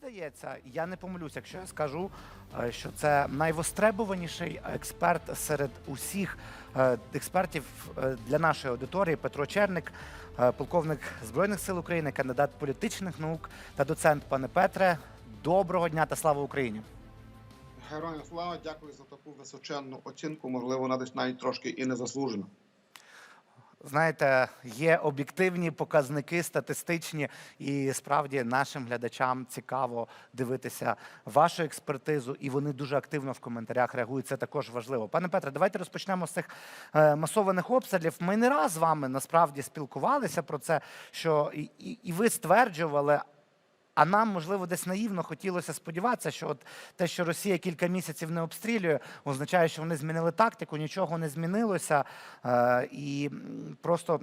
здається, я не помилюся, якщо я скажу, е, що це найвостребованіший експерт серед усіх е, експертів е, для нашої аудиторії Петро Черник, полковник Збройних сил України, кандидат політичних наук та доцент. Пане Петре, доброго дня та слава Україні! Героям слава, дякую за таку височенну оцінку. Можливо, вона десь навіть трошки і не заслужена. Знаєте, є об'єктивні показники статистичні, і справді нашим глядачам цікаво дивитися вашу експертизу, і вони дуже активно в коментарях реагують. Це також важливо. Пане Петре, давайте розпочнемо з цих е, масованих обстрілів. Ми не раз з вами насправді спілкувалися про це, що і, і, і ви стверджували. А нам, можливо, десь наївно хотілося сподіватися, що от те, що Росія кілька місяців не обстрілює, означає, що вони змінили тактику, нічого не змінилося. Е, і просто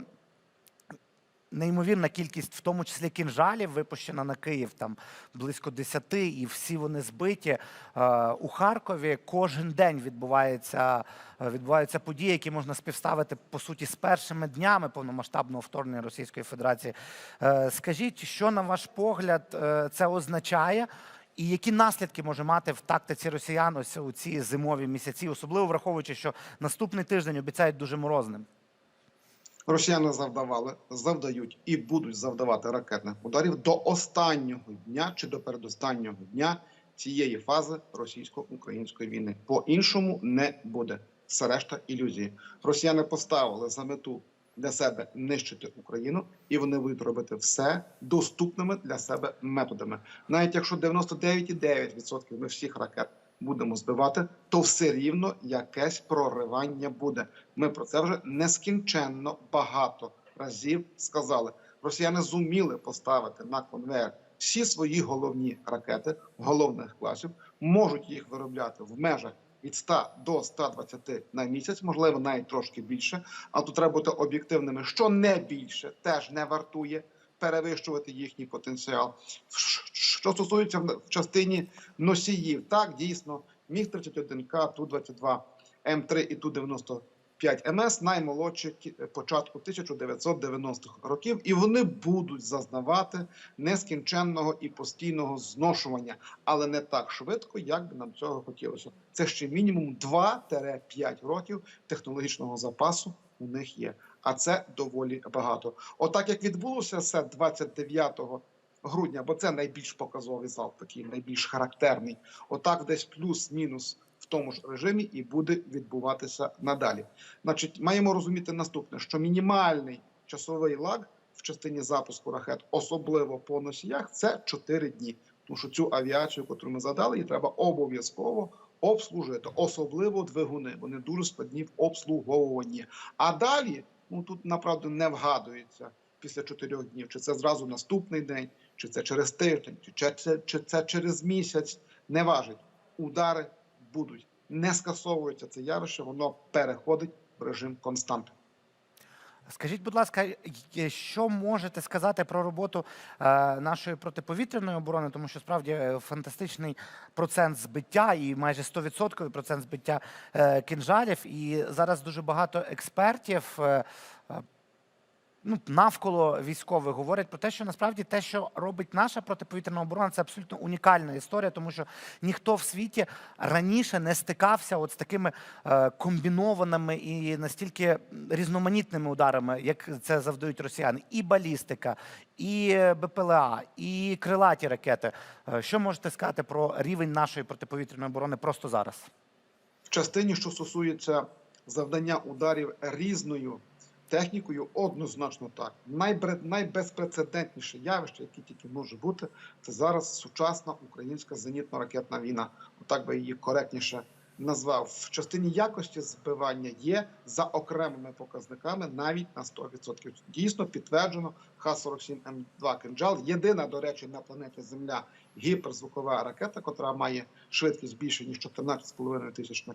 неймовірна кількість, в тому числі кінжалів, випущена на Київ, там близько 10, і всі вони збиті. Е, у Харкові кожен день відбувається, е, відбуваються події, які можна співставити по суті з першими днями повномасштабного вторгнення Російської Федерації. Е, Скажіть, що на ваш погляд це означає? І які наслідки може мати в тактиці росіян ось у ці зимові місяці, особливо враховуючи, що наступний тиждень обіцяють дуже морозним? Росіяни завдавали, завдають і будуть завдавати ракетних ударів до останнього дня чи до передостаннього дня цієї фази російсько-української війни. По іншому не буде. Все решта ілюзії. Росіяни поставили за мету для себе нищити Україну, і вони будуть робити все доступними для себе методами. Навіть якщо 99,9% ми всіх ракет будемо збивати, то все рівно якесь проривання буде. Ми про це вже нескінченно багато разів сказали. Росіяни зуміли поставити на конвейер всі свої головні ракети головних класів, можуть їх виробляти в межах від 100 до 120 на місяць, можливо, навіть трошки більше. А тут треба бути об'єктивними, що не більше теж не вартує перевищувати їхній потенціал. Що стосується в частині носіїв, так дійсно міг 31 к ту 22 М3 і ту 95 МС наймолодші кі- початку 1990-х років, і вони будуть зазнавати нескінченного і постійного зношування, але не так швидко, як би нам цього хотілося. Це ще мінімум 2-5 років технологічного запасу у них є. А це доволі багато. Отак як відбулося це 29 грудня, бо це найбільш показовий залп, такий найбільш характерний. Отак, десь плюс-мінус в тому ж режимі і буде відбуватися надалі. Значить, маємо розуміти наступне: що мінімальний часовий лаг в частині запуску ракет, особливо по носіях, це 4 дні. Тому що цю авіацію, яку ми задали, її треба обов'язково обслужити, особливо двигуни. Вони дуже складні в обслуговуванні. А далі, ну тут направду не вгадується після чотирьох днів, чи це зразу наступний день, чи це через тиждень, чи це, чи, це через місяць. Не важить. Удари будуть. Не скасовується це явище, воно переходить в режим константи. Скажіть, будь ласка, що можете сказати про роботу е, нашої протиповітряної оборони, тому що справді е, фантастичний процент збиття і майже 100% процент збиття е, кінжалів. І зараз дуже багато експертів. Ну, навколо військових говорять про те, що насправді те, що робить наша протиповітряна оборона, це абсолютно унікальна історія, тому що ніхто в світі раніше не стикався от з такими е, комбінованими і настільки різноманітними ударами, як це завдають росіяни, і балістика, і БПЛА, і крилаті ракети. Е, Що можете сказати про рівень нашої протиповітряної оборони просто зараз? в частині, що стосується завдання ударів різною технікою, однозначно так. Найбезпрецедентніше явище, яке тільки може бути, це зараз сучасна українська зенітно-ракетна війна. Отак би її коректніше назвав. В частині якості збивання є за окремими показниками навіть на 100%. Дійсно підтверджено Х-47М2 «Кинджал». Єдина, до речі, на планеті Земля гіперзвукова ракета, котра має швидкість більше ніж 14,5 тисяч на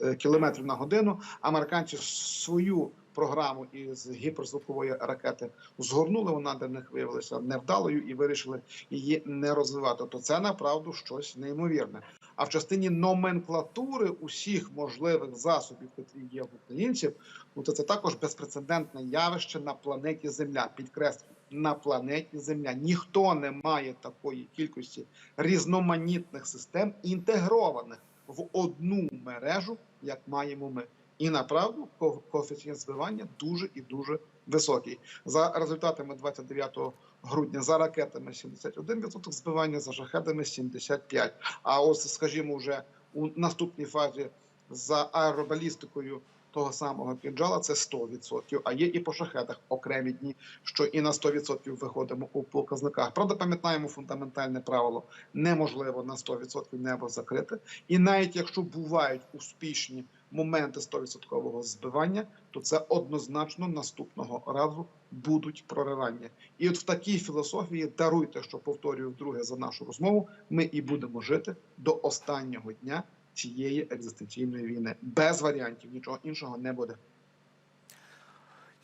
е, кілометрів на годину. Американці свою програму із гіперзвукової ракети згорнули. Вона для них виявилася невдалою і вирішили її не розвивати. То це направду щось неймовірне. А в частині номенклатури усіх можливих засобів, які є в українців, ну то це також безпрецедентне явище на планеті Земля. Підкреслюю, на планеті Земля. Ніхто не має такої кількості різноманітних систем, інтегрованих в одну мережу, як маємо ми. І направду ко- коефіцієнт збивання дуже і дуже високий. За результатами 29 грудня за ракетами 71% збивання, за шахедами 75%. А ось, скажімо, вже у наступній фазі за аеробалістикою того самого кінжала це 100%, а є і по шахедах окремі дні, що і на 100% виходимо у показниках. Правда, пам'ятаємо фундаментальне правило: неможливо на 100% небо закрити. І навіть якщо бувають успішні моменти 100% збивання, то це однозначно наступного разу будуть проривання. І от в такій філософії даруйте, що повторюю вдруге за нашу розмову. Ми і будемо жити до останнього дня цієї екзистенційної війни. Без варіантів нічого іншого не буде.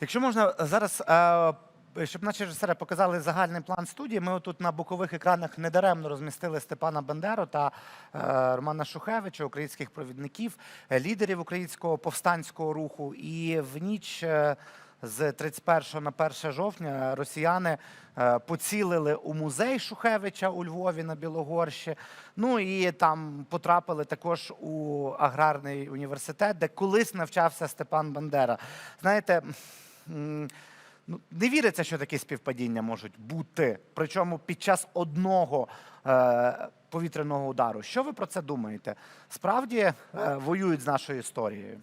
Якщо можна зараз, е, щоб наші режисери показали загальний план студії, ми отут на бокових екранах недаремно розмістили Степана Бандеру та е, Романа Шухевича, українських провідників, е, лідерів українського повстанського руху. І в ніч е, з 31 на 1 жовтня росіяни е, поцілили у музей Шухевича у Львові на Білогорщі. Ну і там потрапили також у аграрний університет, де колись навчався Степан Бандера. Знаєте, ну, не віриться, що такі співпадіння можуть бути. Причому під час одного е, повітряного удару. Що ви про це думаєте? Справді е, воюють з нашою історією?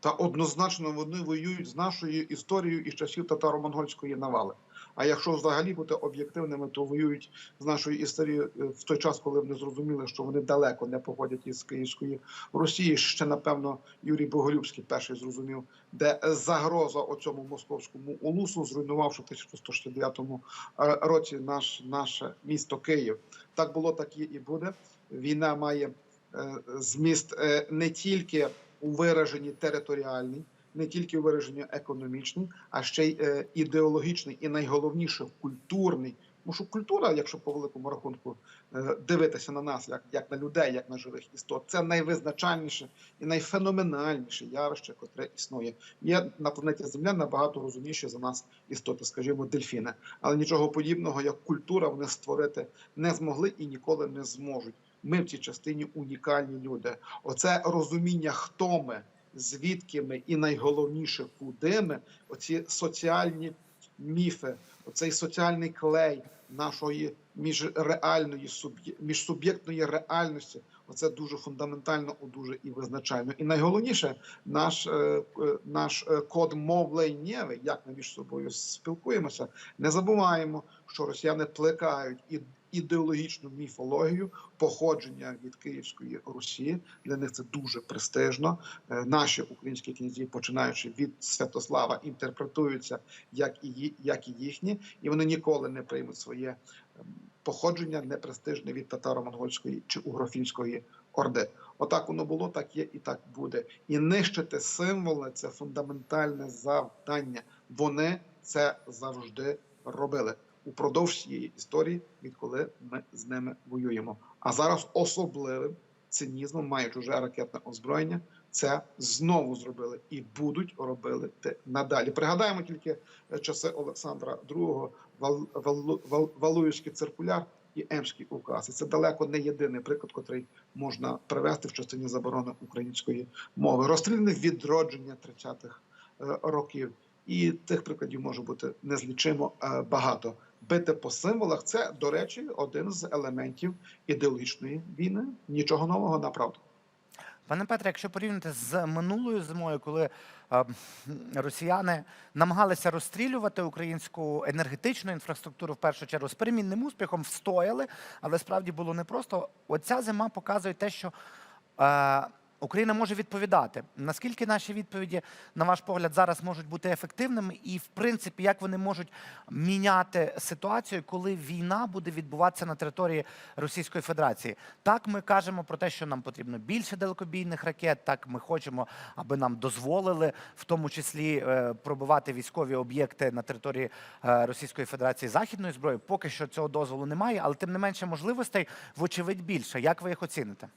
Та однозначно вони воюють з нашою історією із часів татаро-монгольської навали. А якщо взагалі бути об'єктивними, то воюють з нашою історією е, в той час, коли вони зрозуміли, що вони далеко не походять із Київської Росії. Ще напевно Юрій Боголюбський перший зрозумів, де загроза оцьому московському улусу, зруйнувавши в 1169 е, році наш наше місто Київ. Так було, так є і буде. Війна має е, зміст не тільки у вираженні територіальний, не тільки у вираженні економічний, а ще й е, ідеологічний і найголовніше культурний. Тому що культура, якщо по великому рахунку е, дивитися на нас, як, як на людей, як на живих істот, це найвизначальніше і найфеноменальніше явище, котре існує. Є на планеті Земля набагато розумніші за нас істоти, скажімо, дельфіни. Але нічого подібного, як культура, вони створити не змогли і ніколи не зможуть. Ми в цій частині унікальні люди. Оце розуміння, хто ми, звідки ми, і найголовніше, куди ми, оці соціальні міфи, оцей соціальний клей нашої міжреальної суб'є- міжсуб'єктної реальності. Оце дуже фундаментально, дуже і визначально. І найголовніше, наш, е, е, наш е, код мовленнєвий, як ми між собою спілкуємося, не забуваємо, що росіяни плекають і ідеологічну міфологію походження від Київської Русі. Для них це дуже престижно. Е, Наші українські князі, починаючи від Святослава, інтерпретуються як і як і їхні, і вони ніколи не приймуть своє ем, походження непрестижне від татаро-монгольської чи угрофінської орди. Отак воно було, так є і так буде. І нищити символи це фундаментальне завдання. Вони це завжди робили упродовж цієї історії, відколи ми з ними воюємо. А зараз особливим цинізмом, маючи вже ракетне озброєння, це знову зробили і будуть робити надалі. Пригадаємо тільки е, часи Олександра II, Вал, Вал, Вал, Валуївський циркуляр і Емський указ. І це далеко не єдиний приклад, котрий можна привести в частині заборони української мови. Розстріляних відродження 30-х е, років. І тих прикладів може бути незлічимо е, багато. Бити по символах це, до речі, один з елементів ідеологічної війни. Нічого нового направду. Пане Петре, якщо порівняти з минулою зимою, коли е, росіяни намагалися розстрілювати українську енергетичну інфраструктуру в першу чергу з перемінним успіхом, встояли, але справді було непросто. Оця зима показує те, що е, Україна може відповідати. Наскільки наші відповіді, на ваш погляд, зараз можуть бути ефективними, і в принципі, як вони можуть міняти ситуацію, коли війна буде відбуватися на території Російської Федерації? Так, ми кажемо про те, що нам потрібно більше далекобійних ракет. Так, ми хочемо, аби нам дозволили в тому числі е, пробивати військові об'єкти на території е, Російської Федерації західної зброї. Поки що цього дозволу немає, але тим не менше можливостей, вочевидь, більше. Як ви їх оціните?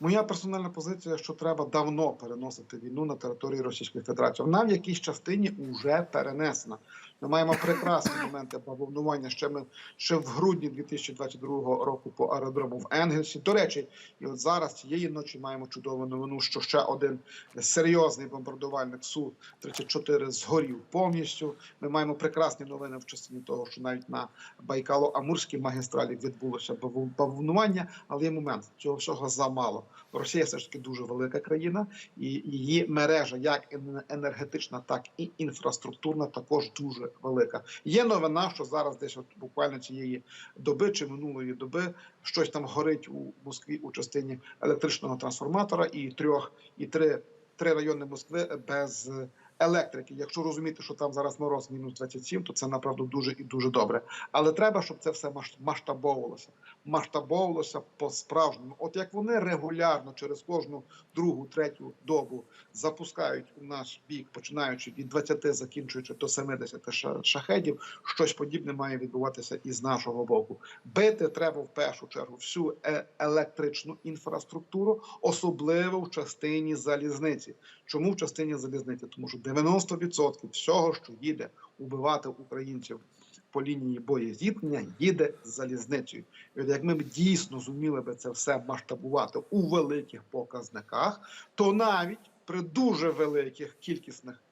Моя персональна позиція, що треба давно переносити війну на території Російської Федерації. Вона в якійсь частині вже перенесена. Ми маємо прекрасні моменти бомбардування ще ми ще в грудні 2022 року по аеродрому в Енгельсі. До речі, і от зараз цієї ночі маємо чудову новину, що ще один серйозний бомбардувальник су 34 згорів повністю. Ми маємо прекрасні новини в частині того, що навіть на Байкало-Амурській магістралі відбулося бомбардування, але є момент цього всього замало. Росія все ж таки дуже велика країна, і її мережа, як енергетична, так і інфраструктурна, також дуже велика. Є новина, що зараз десь от буквально цієї доби чи минулої доби щось там горить у Москві у частині електричного трансформатора, і трьох і три, три райони Москви без електрики. Якщо розуміти, що там зараз мороз мінус 27, то це направду дуже і дуже добре. Але треба, щоб це все масштабовувалося. Масштабовувалося по справжньому. От як вони регулярно через кожну другу, третю добу запускають у наш бік, починаючи від 20, закінчуючи до 70 ша- шахедів, щось подібне має відбуватися і з нашого боку. Бити треба в першу чергу всю е- електричну інфраструктуру, особливо в частині залізниці. Чому в частині залізниці? Тому що 90% всього, що їде убивати українців по лінії боєзіткнення, їде залізницею. І от як ми б дійсно зуміли би це все масштабувати у великих показниках, то навіть при дуже великих кількісних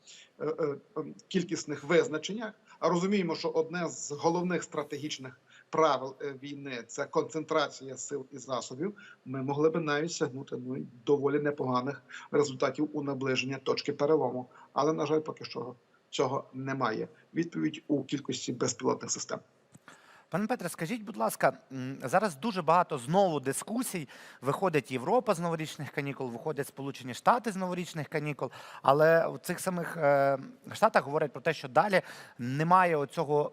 е, е, е, кількісних визначеннях, а розуміємо, що одне з головних стратегічних правил е, війни це концентрація сил і засобів. Ми могли би навіть сягнути ну доволі непоганих результатів у наближення точки перелому. Але на жаль, поки що цього немає. Відповідь у кількості безпілотних систем. Пане Петре, скажіть, будь ласка, зараз дуже багато знову дискусій. Виходить Європа з новорічних канікул, виходять Сполучені Штати з новорічних канікул. Але в цих самих е, штатах говорять про те, що далі немає оцього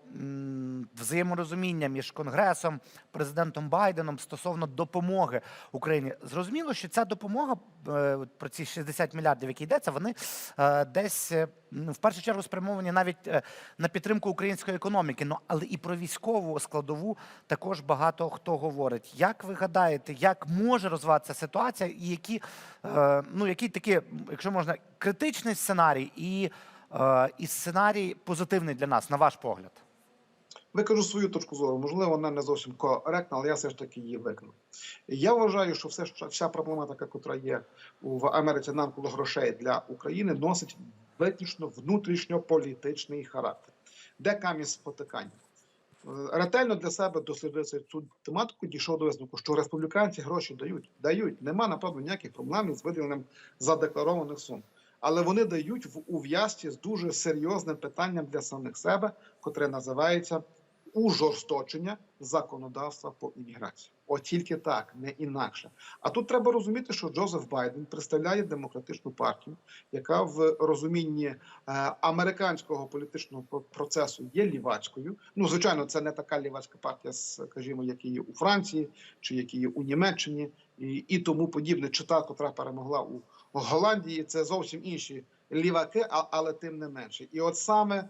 взаєморозуміння між Конгресом, президентом Байденом стосовно допомоги Україні. Зрозуміло, що ця допомога е, про ці 60 мільярдів, які йдеться, вони е, десь в першу чергу спрямовані навіть на підтримку української економіки. Ну але і про військову складову також багато хто говорить. Як ви гадаєте, як може розвиватися ситуація, і які е, ну який такий, якщо можна, критичний сценарій і, е, і сценарій позитивний для нас, на ваш погляд? Викажу свою точку зору. Можливо, вона не зовсім коректна, але я все ж таки її викажу. Я вважаю, що все ж- вся проблематика, яка є в Америці навколо грошей для України, носить виключно внутрішньополітичний характер. Де камінь спотикання? Ретельно для себе дослідив цю тематику, дійшов до висновку, що республіканці гроші дають. Дають. Нема, напевно, ніяких проблем з виділенням задекларованих сум. Але вони дають в ув'язці з дуже серйозним питанням для самих себе, котре називається ужорсточення законодавства по імміграції. От тільки так, не інакше. А тут треба розуміти, що Джозеф Байден представляє демократичну партію, яка в розумінні е, американського політичного процесу є лівацькою. Ну, звичайно, це не така лівацька партія, скажімо, як є у Франції чи як є у Німеччині, і, і тому подібне. Чи та, котра перемогла у Голландії, це зовсім інші ліваки, а- але тим не менше. І от саме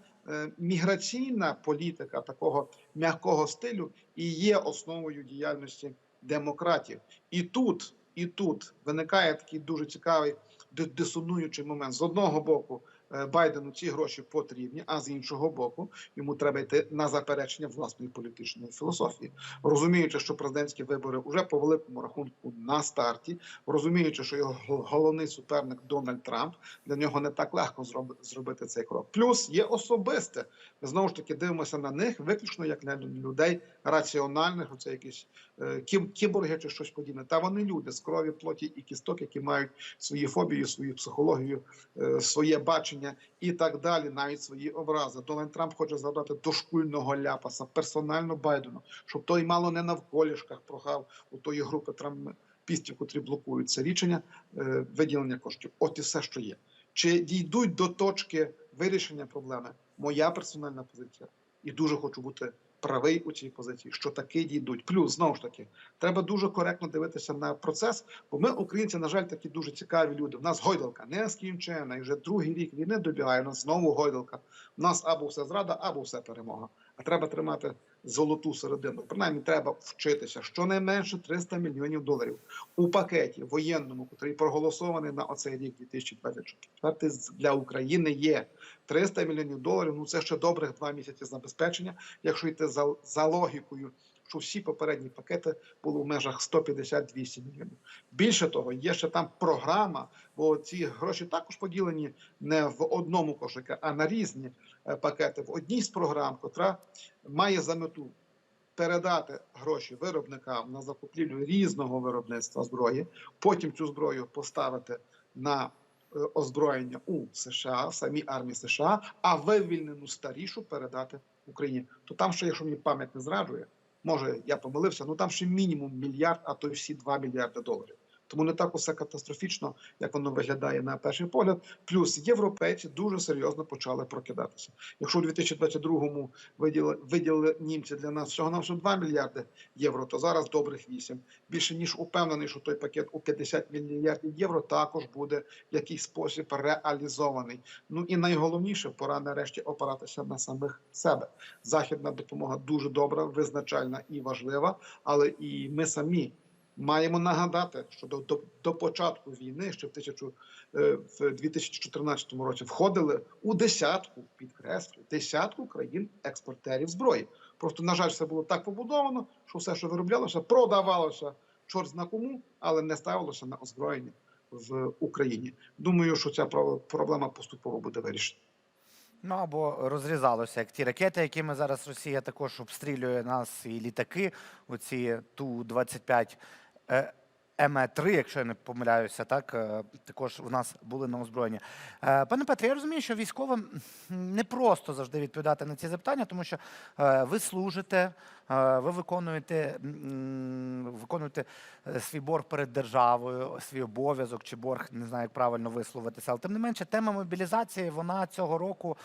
міграційна політика такого м'якого стилю і є основою діяльності демократів. І тут, і тут виникає такий дуже цікавий ди- дисонуючий момент. З одного боку, е, Байдену ці гроші потрібні, а з іншого боку, йому треба йти на заперечення власної політичної філософії, розуміючи, що президентські вибори вже по великому рахунку на старті, розуміючи, що його головний суперник Дональд Трамп для нього не так легко зроби- зробити цей крок. Плюс є особисте. Ми знову ж таки дивимося на них виключно як на людей раціональних, оце якісь е, кіборги чи щось подібне. Та вони люди з крові, плоті і кісток, які мають свої фобії, свою психологію, е, своє бачення і так далі, навіть свої образи. Дональд Трамп хоче завдати дошкульного ляпаса персонально Байдену, щоб той мало не навколішках прогав у тої групи трампістів, котрі блокують це рішення е, виділення коштів. От і все, що є. Чи дійдуть до точки вирішення проблеми? Моя персональна позиція, і дуже хочу бути правий у цій позиції, що таки дійдуть. Плюс знову ж таки, треба дуже коректно дивитися на процес. Бо ми, українці, на жаль, такі дуже цікаві люди. У нас гойдалка не скінчена, і вже другий рік війни добігає. У нас знову гойдалка. У нас або все зрада, або все перемога. А треба тримати золоту середину. Принаймні, треба вчитися щонайменше 300 мільйонів доларів у пакеті воєнному, який проголосований на оцей рік 2024 для України є 300 мільйонів доларів. Ну це ще добрих два місяці забезпечення, якщо йти за, за логікою. Що всі попередні пакети були в межах 150-200 мільйонів. Більше того, є ще там програма, бо ці гроші також поділені не в одному кошику, а на різні пакети. В одній з програм, котра має за мету передати гроші виробникам на закупівлю різного виробництва зброї, потім цю зброю поставити на е, озброєння у США, в самій армії США, а вивільнену старішу передати Україні. То там ще, якщо мені пам'ять не зраджує, може я помилився, ну там ще мінімум мільярд, а то й всі 2 мільярди доларів. Тому не так усе катастрофічно, як воно виглядає на перший погляд. Плюс європейці дуже серйозно почали прокидатися. Якщо у 2022-му виділили, виділили німці для нас всього на 2 мільярди євро, то зараз добрих 8. Більше ніж упевнений, що той пакет у 50 мільярдів євро також буде в якийсь спосіб реалізований. Ну і найголовніше, пора нарешті опиратися на самих себе. Західна допомога дуже добра, визначальна і важлива, але і ми самі. Маємо нагадати, що до, до, до початку війни, ще в, тисячу, е, в 2014 році, входили у десятку, підкреслю, десятку країн-експортерів зброї. Просто, на жаль, все було так побудовано, що все, що вироблялося, продавалося чорт зна кому, але не ставилося на озброєння в Україні. Думаю, що ця про- проблема поступово буде вирішена. Ну або розрізалося, як ті ракети, якими зараз Росія також обстрілює нас, і літаки, оці ту 25 М3, якщо я не помиляюся, так е, також в нас були на озброєнні. Е, пане Петре, я розумію, що військовим не просто завжди відповідати на ці запитання, тому що е, ви служите, ви виконуєте виконуєте свій борг перед державою, свій обов'язок чи борг, не знаю, як правильно висловитися. Але тим не менше, тема мобілізації вона цього року.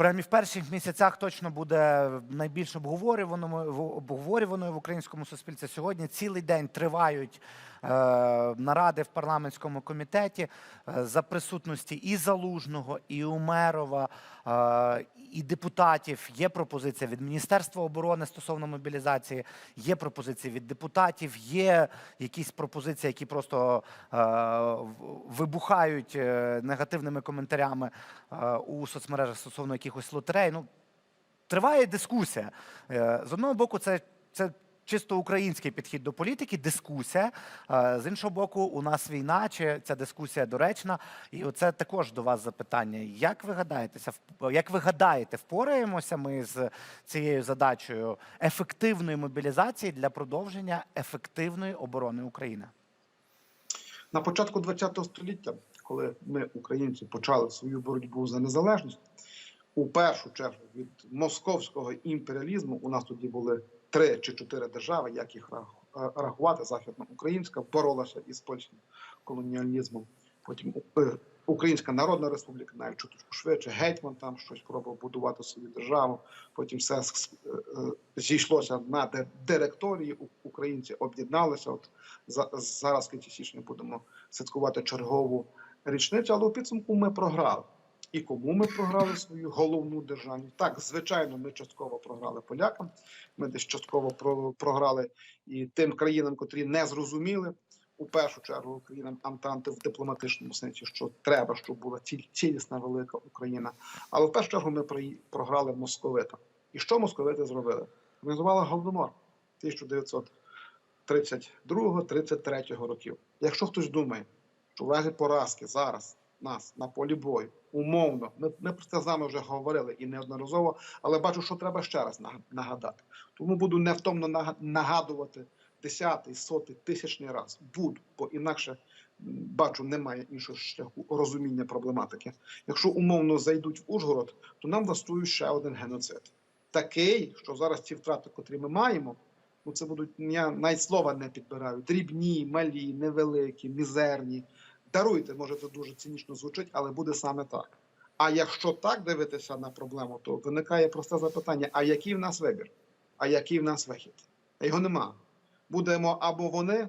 Принаймні в перших місяцях точно буде найбільш обговорюваною в українському суспільстві. Сьогодні цілий день тривають наради в парламентському комітеті е, за присутності і Залужного, і Умерова, е, і депутатів. Є пропозиція від Міністерства оборони стосовно мобілізації, є пропозиції від депутатів, є якісь пропозиції, які просто е, вибухають е, негативними коментарями е, у соцмережах стосовно якихось лотерей. Ну, триває дискусія. Е, З одного боку, це, це чисто український підхід до політики, дискусія. Е, З іншого боку, у нас війна, чи ця дискусія доречна. І оце також до вас запитання. Як ви гадаєтеся, як ви гадаєте, впораємося ми з цією задачею ефективної мобілізації для продовження ефективної оборони України? На початку ХХ століття, коли ми, українці, почали свою боротьбу за незалежність, у першу чергу від московського імперіалізму у нас тоді були три чи чотири держави, як їх е, рахувати, західноукраїнська боролася із польським колоніалізмом. Потім е, Українська Народна Республіка, навіть чуточку швидше, гетьман там щось пробував будувати свою державу. Потім все е, зійшлося на директорії. Українці об'єдналися. От за- зараз в кінці січня будемо святкувати чергову річницю, але у підсумку ми програли. І кому ми програли свою головну державність? Так, звичайно, ми частково програли полякам. Ми десь частково про- програли і тим країнам, котрі не зрозуміли у першу чергу країнам Антанти в дипломатичному сенсі, що треба, щоб була цілісна велика Україна. Але в першу чергу ми про- програли московитам. І що московити зробили? Організували голодомор 1932-33 років. Якщо хтось думає, що в разі поразки зараз нас на полі бою умовно, ми, ми про це з вами вже говорили і неодноразово, але бачу, що треба ще раз нага- нагадати. Тому буду невтомно нага- нагадувати десятий, сотий, тисячний раз. Буду, бо інакше бачу, немає іншого шляху розуміння проблематики. Якщо умовно зайдуть в Ужгород, то нам влаштують ще один геноцид. Такий, що зараз ці втрати, котрі ми маємо, ну це будуть я навіть слова не підбираю. Дрібні, малі, невеликі, мізерні. Даруйте, може, це дуже цинічно звучить, але буде саме так. А якщо так дивитися на проблему, то виникає просте запитання: а який в нас вибір? А який в нас вихід? Його нема. Будемо або вони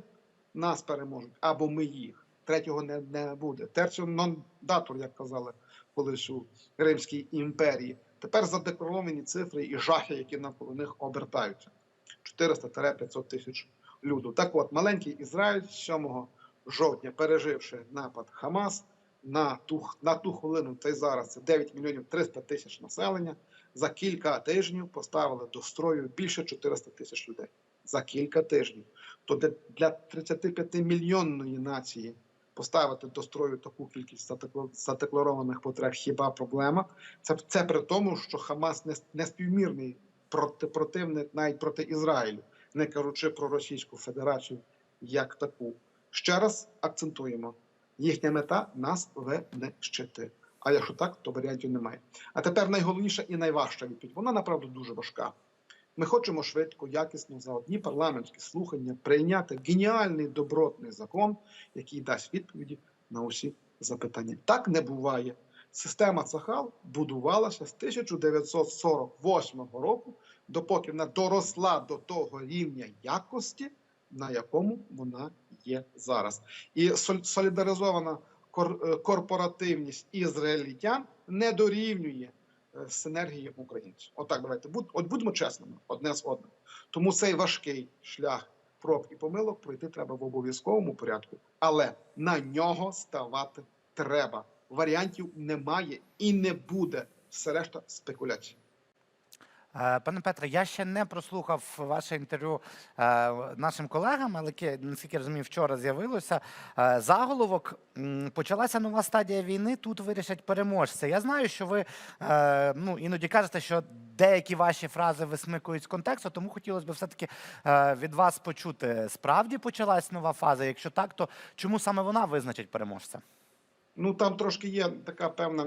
нас переможуть, або ми їх. Третього не, не буде. Терціо нон датур, як казали колись у Римській імперії. Тепер задекларовані цифри і жахи, які навколо них обертаються. 400-500 тисяч люду. Так от, маленький Ізраїль 7 жовтня, переживши напад Хамас, на ту, на ту хвилину, та й зараз це 9 мільйонів 300 тисяч населення, за кілька тижнів поставили до строю більше 400 тисяч людей. За кілька тижнів. То для- для 35 мільйонної нації поставити до строю таку кількість задекларованих потреб хіба проблема? Це, це при тому, що Хамас не, не співмірний проти, противник навіть проти Ізраїлю, не кажучи про Російську Федерацію як таку. Ще раз акцентуємо: їхня мета нас винищити. А якщо так, то варіантів немає. А тепер найголовніша і найважча відповідь. Вона направду дуже важка. Ми хочемо швидко, якісно за одні парламентські слухання прийняти геніальний добротний закон, який дасть відповіді на усі запитання. Так не буває. Система Цахал будувалася з 1948 року, допоки вона доросла до того рівня якості, на якому вона є зараз. І солідаризована е, корпоративність ізраїльтян не дорівнює е, синергії українців. Отак давайте от будемо чесними одне з одним. Тому цей важкий шлях проб і помилок пройти треба в обов'язковому порядку, але на нього ставати треба. Варіантів немає і не буде. Все решта спекуляцій. Е, Пане Петре, я ще не прослухав ваше інтерв'ю е, нашим колегам, але наскільки я розумію, вчора з'явилося. Е, Заголовок почалася нова стадія війни. Тут вирішать переможця. Я знаю, що ви ну, іноді кажете, що деякі ваші фрази висмикують з контексту, тому хотілося б все-таки е, від вас почути. Справді почалась нова фаза. Якщо так, то чому саме вона визначить переможця? Ну там трошки є така певна,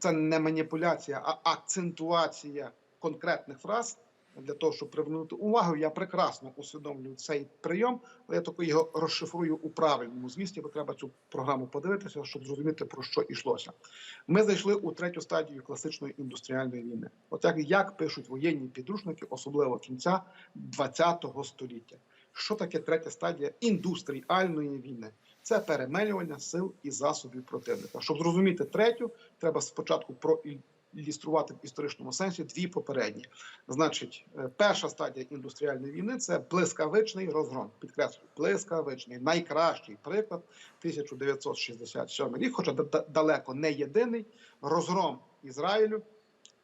це не маніпуляція, а акцентуація конкретних фраз для того, щоб привернути увагу. Я прекрасно усвідомлюю цей прийом, але я таки його розшифрую у правильному змісті, бо треба цю програму подивитися, щоб зрозуміти про що йшлося. Ми зайшли у третю стадію класичної індустріальної війни. От як, як пишуть воєнні підручники, особливо кінця ХХ століття. Що таке третя стадія індустріальної війни? Це перемелювання сил і засобів противника. Щоб зрозуміти третю, треба спочатку проілюструвати в історичному сенсі дві попередні. Значить, е, перша стадія індустріальної війни це блискавичний розгром. Підкреслюю, блискавичний, найкращий приклад 1967 рік, хоча да- да- далеко не єдиний розгром Ізраїлю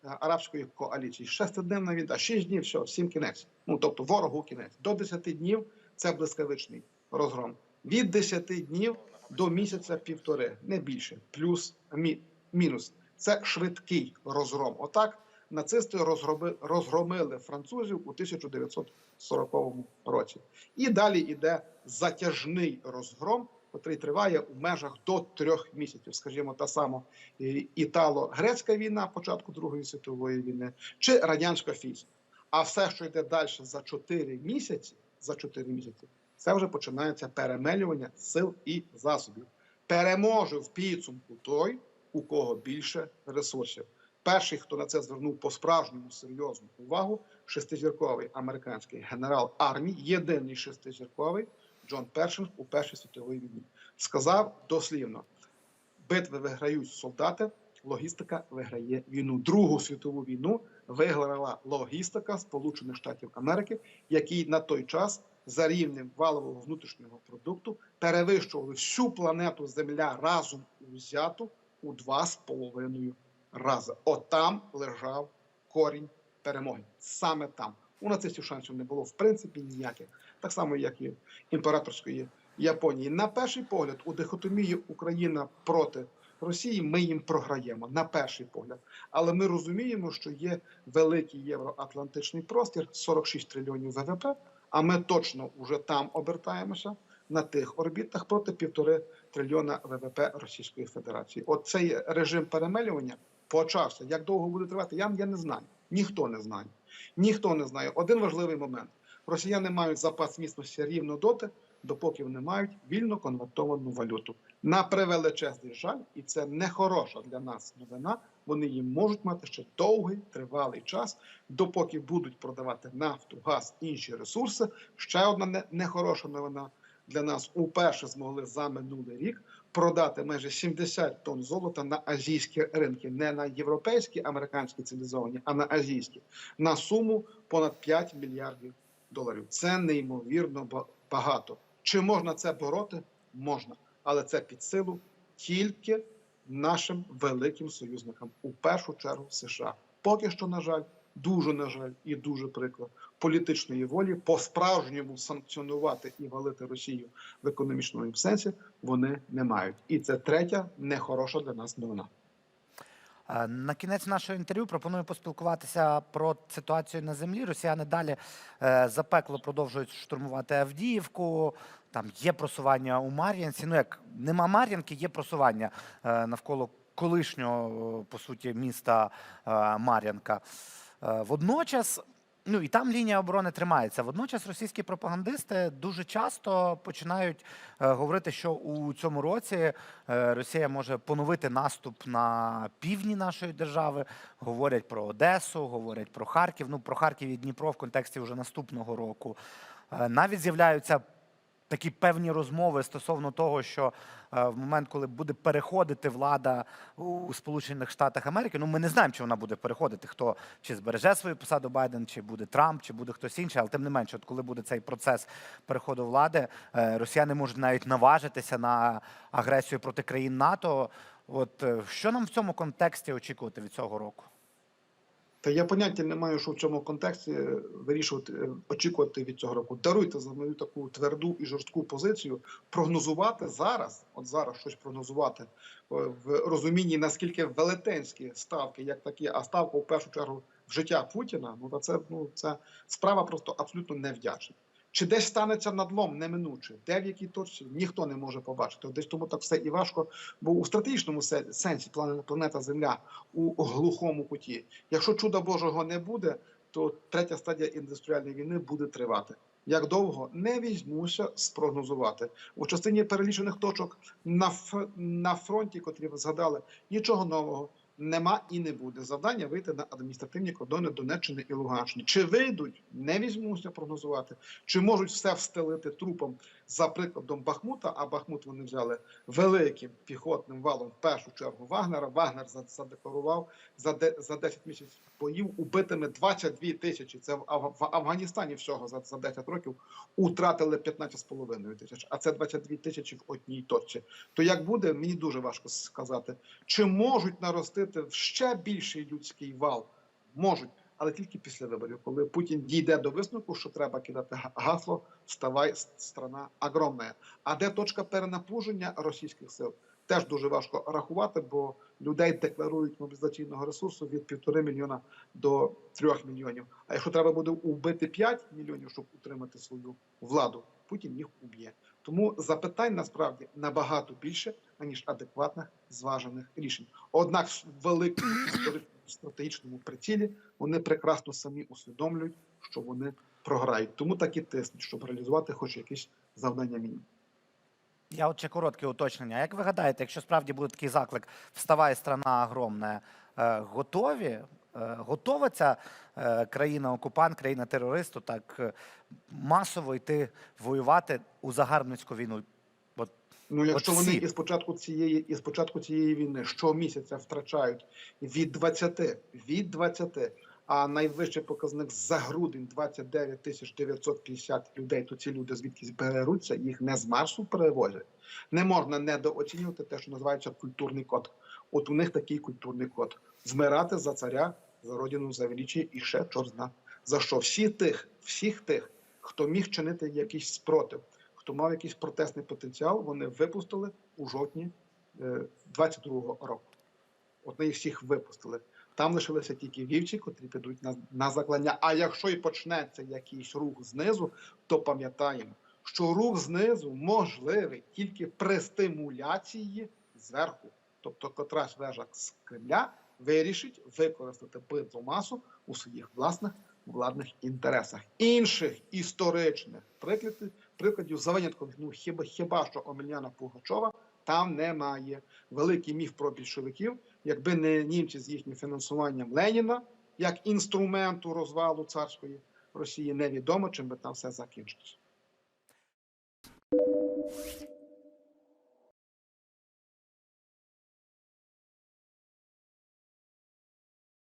е, арабської коаліції. Шестидневна війна, шість днів, все, всім кінець. Ну тобто ворогу кінець. До 10 днів це блискавичний розгром. Від 10 днів до місяця півтори, не більше, плюс мі, мінус. Це швидкий розгром. Отак нацисти розгромили французів у 1940 році. І далі йде затяжний розгром, який триває у межах до трьох місяців. Скажімо, та сама італо-грецька війна початку Другої світової війни чи радянська фізика. А все, що йде далі за 4 місяці, за 4 місяці, це вже починається перемелювання сил і засобів. Переможе в підсумку той, у кого більше ресурсів. Перший, хто на це звернув по-справжньому серйозну увагу, шестизірковий американський генерал армії, єдиний шестизірковий Джон Першинг у Першій світовій війні, сказав дослівно: битви виграють солдати, логістика виграє війну. Другу світову війну виграла логістика Сполучених Штатів Америки, який на той час за рівнем валового внутрішнього продукту перевищували всю планету Земля разом узяту у два з половиною рази. Отам лежав корінь перемоги. Саме там. У нацистів шансів не було в принципі ніяких. Так само, як і імператорської Японії. На перший погляд, у дихотомії Україна проти Росії ми їм програємо на перший погляд. Але ми розуміємо, що є великий євроатлантичний простір 46 трильйонів ВВП. А ми точно вже там обертаємося на тих орбітах проти півтори трильйона ВВП Російської Федерації. От цей режим перемелювання почався. Як довго буде тривати? Я, я не знаю. Ніхто не знає. Ніхто не знає. Один важливий момент: росіяни мають запас міцності рівно доти, допоки вони мають вільно конвертовану валюту. На превеличезний жаль, і це не хороша для нас новина. Вони її можуть мати ще довгий тривалий час, допоки будуть продавати нафту, газ, інші ресурси. Ще одна нехороша новина для нас уперше змогли за минулий рік продати майже 70 тонн золота на азійські ринки, не на європейські, американські цивілізовані, а на азійські, на суму понад 5 мільярдів доларів. Це неймовірно багато. Чи можна це бороти? Можна, але це під силу тільки нашим великим союзникам, у першу чергу США. Поки що, на жаль, дуже на жаль, і дуже прикро політичної волі по-справжньому санкціонувати і валити Росію в економічному сенсі вони не мають. І це третя нехороша для нас новина. Е, На кінець нашого інтерв'ю пропоную поспілкуватися про ситуацію на землі. Росіяни далі е, запекло продовжують штурмувати Авдіївку. Там є просування у Мар'янці. Ну як нема Мар'янки, є просування е, навколо колишнього, по суті, міста Мар'янка. Е, Водночас. Ну і там лінія оборони тримається. Водночас російські пропагандисти дуже часто починають е, говорити, що у цьому році е, Росія може поновити наступ на півдні нашої держави. Говорять про Одесу, говорять про Харків. Ну про Харків і Дніпро в контексті вже наступного року. Навіть з'являються такі певні розмови стосовно того, що е, в момент, коли буде переходити влада у Сполучених Штатах Америки, ну ми не знаємо, чи вона буде переходити, хто чи збереже свою посаду Байден, чи буде Трамп, чи буде хтось інший, але тим не менше, от коли буде цей процес переходу влади, е, росіяни можуть навіть наважитися на агресію проти країн НАТО. От е, що нам в цьому контексті очікувати від цього року? Та я поняття не маю, що в цьому контексті е, вирішувати, е, очікувати від цього року. Даруйте за мою таку тверду і жорстку позицію. Прогнозувати зараз, от зараз щось прогнозувати е, в розумінні, наскільки велетенські ставки, як такі, а ставка в першу чергу в життя Путіна. Ну та це ну це справа просто абсолютно невдячна. Чи десь станеться надлом неминуче, де в якій точці ніхто не може побачити. Десь тому так все і важко, бо у стратегічному сенсі плане- планета Земля у глухому куті. Якщо чуда Божого не буде, то третя стадія індустріальної війни буде тривати. Як довго не візьмуся спрогнозувати у частині перелічених точок на на фронті, котрі ви згадали, нічого нового нема і не буде. Завдання вийти на адміністративні кордони Донеччини і Луганщини. Чи вийдуть, не візьмуся прогнозувати. Чи можуть все встелити трупом за прикладом Бахмута? А Бахмут вони взяли великим піхотним валом в першу чергу Вагнера. Вагнер за- задекларував за де за 10 місяців боїв убитими 22 тисячі. Це в, Аф- в Афганістані всього за, за 10 років утратили 15,5 тисяч, а це 22 тисячі в одній точці. То як буде, мені дуже важко сказати. Чи можуть наростити в ще більший людський вал? Можуть, але тільки після виборів, коли Путін дійде до висновку, що треба кидати га- гасло Вставай, с- страна огромна. А де точка перенапруження російських сил? Теж дуже важко рахувати, бо людей декларують мобілізаційного ресурсу від півтори мільйона до трьох мільйонів. А якщо треба буде убити 5 мільйонів, щоб утримати свою владу, Путін їх уб'є. Тому запитань насправді набагато більше, аніж адекватних зважених рішень. Однак в великому стратегічному прицілі вони прекрасно самі усвідомлюють, що вони програють. Тому так і тиснуть, щоб реалізувати хоч якісь завдання мінімум. Я от ще коротке уточнення. Як ви гадаєте, якщо справді буде такий заклик Вставай, страна огромна, е, готові? Е, Готова ця е, країна-окупант, країна-терористу так е, масово йти воювати у загарбницьку війну? От Ну, якщо От вони всі. із початку цієї із початку цієї війни щомісяця втрачають від 20, від 20, а найвищий показник за грудень 29 тисяч 950 людей, то ці люди звідкись беруться, їх не з Марсу перевозять. Не можна недооцінювати те, що називається культурний код. От у них такий культурний код: вмирати за царя, за родину, за величі і ще чорт зна. За що всі тих, всіх тих, хто міг чинити якийсь спротив, хто мав якийсь протестний потенціал, вони випустили у жовтні е, 22-го року. От вони їх всіх випустили. Там лишилися тільки вівці, котрі підуть на, на заклання. А якщо і почнеться якийсь рух знизу, то пам'ятаємо, що рух знизу можливий тільки при стимуляції зверху. Тобто котрась вежа з Кремля вирішить використати битву у своїх власних владних інтересах. Інших історичних прикладів, прикладів за винятком ну, хіба, хіба що Омельяна Пугачова там немає. Великий міф про більшовиків, якби не німці з їхнім фінансуванням Леніна як інструменту розвалу царської Росії, невідомо чим би там все закінчилось.